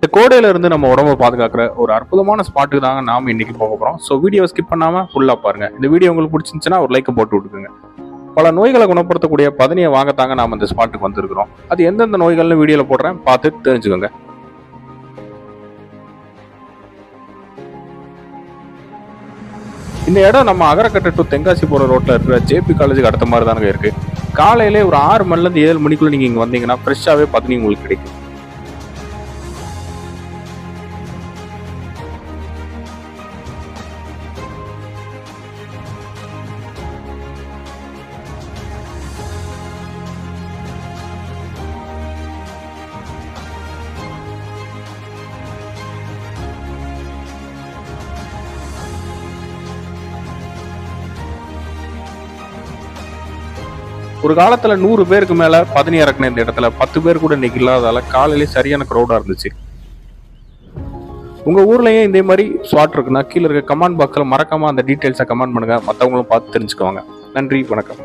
இந்த கோடையில இருந்து நம்ம உடம்ப பாதுகாக்கிற ஒரு அற்புதமான ஸ்பாட்டுக்கு தாங்க நாம இன்னைக்கு போக போறோம். ஸோ வீடியோ ஸ்கிப் பண்ணாம ஃபுல்லா பாருங்க. இந்த வீடியோ உங்களுக்கு பிடிச்சிருந்துச்சுன்னா ஒரு லைக் போட்டு விட்டுக்குங்க. பல நோய்களை குணப்படுத்தக்கூடிய பதனியை வாங்கத்தாங்க நாம இந்த ஸ்பாட்டுக்கு வந்திருக்கிறோம். அது எந்தெந்த நோய்கள்னு வீடியோல போடுறேன். பார்த்து தெரிஞ்சுக்கோங்க. இந்த இடம் நம்ம அகரக்கட்டை டு தென்காசி போற ரோட்ல இருக்கிற ஜேபி காலேஜுக்கு அடுத்த மாதிரி தானுங்க இருக்கு. காலையிலே ஒரு ஆறு மணிலேருந்து ஏழு மணிக்குள்ள நீங்க இங்க வந்தீங்கன்னா ஃப்ரெஷ்ஷாவே பதனி உங்களுக்கு கிடைக்கும். ஒரு காலத்துல நூறு பேருக்கு மேல பதனி இறக்குன இந்த இடத்துல பத்து பேர் கூட இன்னைக்கு இல்லாததால காலையிலே சரியான க்ரௌடா இருந்துச்சு. உங்க ஊர்லயே இதே மாதிரி ஸ்பாட் இருக்குன்னா கீழே இருக்க கமெண்ட் பாக்ஸ்ல மறக்காம அந்த டீட்டெயில்ஸை கமெண்ட் பண்ணுங்க. மத்தவங்களும் பார்த்து தெரிஞ்சுக்குவாங்க. நன்றி வணக்கம்.